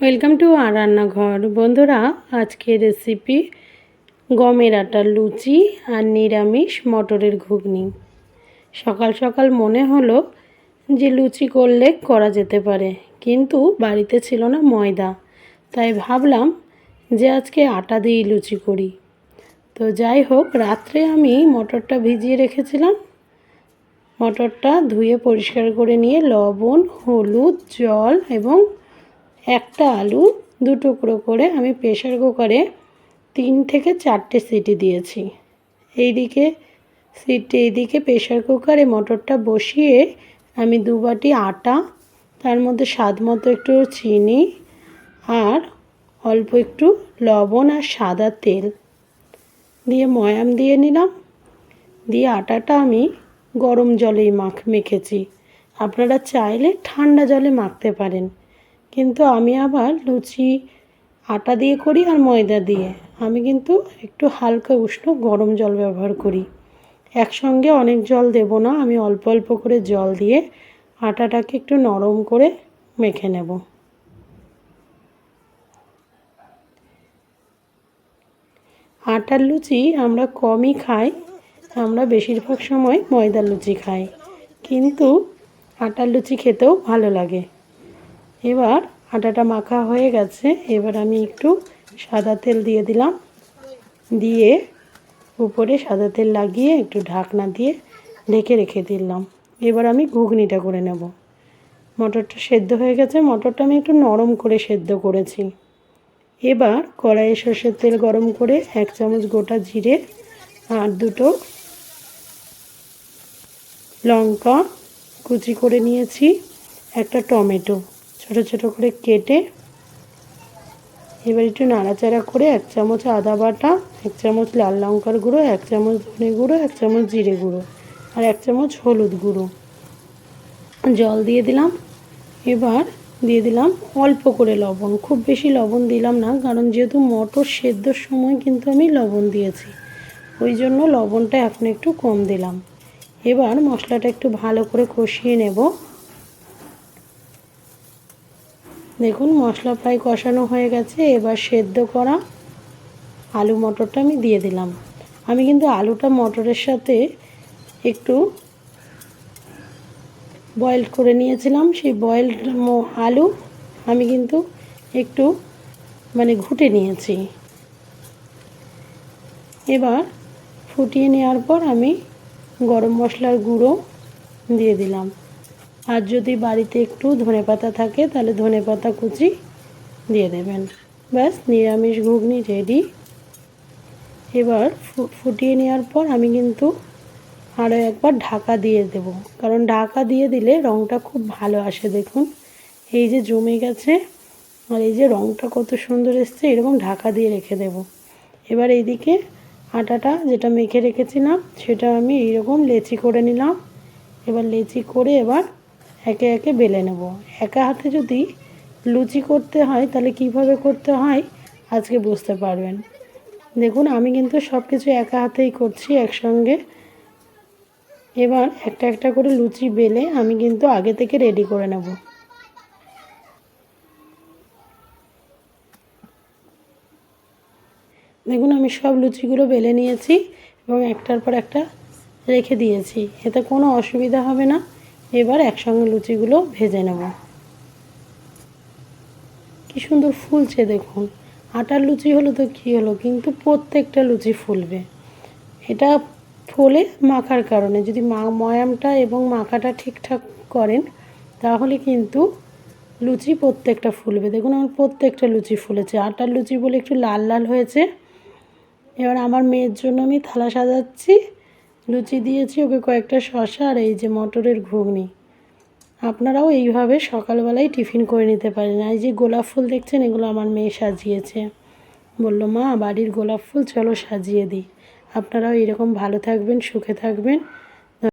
Welcome to আর রান্নাঘর। বন্ধুরা আজকে রেসিপি গমের আটার লুচি আর নিরামিষ মটরের ঘুগনি। সকাল সকাল মনে হলো যে লুচি করলে করা যেতে পারে, কিন্তু বাড়িতে ছিল না ময়দা। তাই ভাবলাম যে আজকে আটা দিয়েই লুচি করি। তো যাই হোক, রাত্রে আমি মটরটা ভিজিয়ে রেখেছিলাম। মটরটা ধুয়ে পরিষ্কার করে নিয়ে লবণ, হলুদ, জল এবং একটা আলু দু টুকরো করে আমি প্রেশার কুকারে তিন থেকে চারটে সিটি দিয়েছি। এইদিকে সিটি, এইদিকে প্রেশার কুকারে মটরটা বসিয়ে আমি দু বাটি আটা, তার মধ্যে স্বাদ মতো একটু চিনি আর অল্প একটু লবণ আর সাদা তেল দিয়ে ময়াম দিয়ে নিলাম। দিয়ে আটাটা আমি গরম জলেই মাখ, মেখেছি। আপনারা চাইলে ঠান্ডা জলে মাখতে পারেন। কিন্তু আমি আবার লুচি, আটা দিয়ে করি আর ময়দা দিয়ে। আমি কিন্তু একটু হালকা উষ্ণ গরম জল ব্যবহার করি। একসঙ্গে অনেক জল দেব না, আমি অল্প অল্প করে জল দিয়ে আটাটাকে একটু নরম করে মেখে নেব। আটার লুচি আমরা কমই খাই, আমরা বেশিরভাগ সময় ময়দার লুচি খাই। কিন্তু আটার লুচি খেতেও ভালো লাগে। এবার আটাটা মাখা হয়ে গেছে। এবার আমি একটু সাদা তেল দিয়ে দিলাম। দিয়ে উপরে সাদা তেল লাগিয়ে একটু ঢাকনা দিয়ে ঢেকে রেখে দিলাম। এবার আমি ঘুগনিটা করে নেব। মটরটা সেদ্ধ হয়ে গেছে। মটরটা আমি একটু নরম করে সেদ্ধ করেছি। এবার কড়াইয়ে সর্ষের তেল গরম করে এক চামচ গোটা জিরে আর দুটো লঙ্কা কুচি করে নিয়েছি। একটা টমেটো। ছোট ছোট করে কেটে এবার একটু নাড়াচাড়া করে এক চামচ আদা বাটা, এক চামচ লাল লঙ্কার গুঁড়ো, এক চামচ ধনে গুঁড়ো, এক চামচ জিরে গুঁড়ো আর এক চামচ হলুদ গুঁড়ো। জল দিয়ে দিলাম। এবার দিয়ে দিলাম অল্প করে লবণ। খুব বেশি লবণ দিলাম না, কারণ যেহেতু মটর সেদ্ধর সময় কিন্তু আমি লবণ দিয়েছি, ওই জন্য লবণটা এখন একটু কম দিলাম। এবার মশলাটা একটু ভালো করে কষিয়ে নেব। দেখুন, মশলা প্রায় কষানো হয়ে গেছে। এবার সেদ্ধ করা আলু মটরটা আমি দিয়ে দিলাম। আমি কিন্তু আলুটা মটরের সাথে একটু বয়েল করে নিয়েছিলাম। সেই বয়েলড আলু আমি কিন্তু একটু মানে ঘুটে নিয়েছি। এবার ফুটিয়ে নেওয়ার পর আমি গরম মশলার গুঁড়ো দিয়ে দিলাম। আর যদি বাড়িতে একটু ধনে পাতা থাকে, তাহলে ধনে পাতা কুচি দিয়ে দেবেন। ব্যাস, নিরামিষ ঘুগনি রেডি এবার ফুটিয়ে নেওয়ার পর আমি কিন্তু আরও একবার ঢাকা দিয়ে দেব। কারণ ঢাকা দিয়ে দিলে রঙটা খুব ভালো আসে, দেখুন। এই যে জমে গেছে, আর এই যে রঙটা কত সুন্দর এসছে, এরকম ঢাকা দিয়ে রেখে দেব। এবার এইদিকে আটাটা যেটা মেখে রেখেছিলাম, সেটা আমি এইরকম লেচি করে নিলাম। এবার লেচি করে এবার একে একে বেলে নেব। একা হাতে যদি লুচি করতে হয়, তাহলে কীভাবে করতে হয় আজকে বুঝতে পারবেন। দেখুন, আমি কিন্তু সব কিছু একা হাতেই করছি একসঙ্গে। এবার একটা একটা করে লুচি বেলে আমি কিন্তু আগে থেকে রেডি করে নেব। দেখুন, আমি সব লুচিগুলো বেলে নিয়েছি এবং একটার পর একটা রেখে দিয়েছি। এতে কোনো অসুবিধা হবে না। এবার একসঙ্গে লুচিগুলো ভেজে নেব। কি সুন্দর ফুলছে দেখুন। আটার লুচি হলো তো কী হলো, কিন্তু প্রত্যেকটা লুচি ফুলবে। এটা ফোলে মাখার কারণে। যদি মা ময়ামটা এবং মাখাটা ঠিকঠাক করেন, তাহলে কিন্তু লুচি প্রত্যেকটা ফুলবে। দেখুন আমার প্রত্যেকটা লুচি ফুলেছে। আটার লুচি বলে একটু লাল লাল হয়েছে। এবার আমার মেয়ের জন্য আমি থালা সাজাচ্ছি। লুচি দিয়েছি, ওকে কয়েকটা শশা আর এই যে মটরের ঘুগনি। আপনারাও এইভাবে সকালবেলায় টিফিন করে নিতে পারেন। এই যে গোলাপ ফুল দেখছেন, এগুলো আমার মেয়ে সাজিয়েছে। বলল, মা, বাড়ির গোলাপ ফুল, চলো সাজিয়ে দিই। আপনারাও এরকম ভালো থাকবেন, সুখে থাকবেন।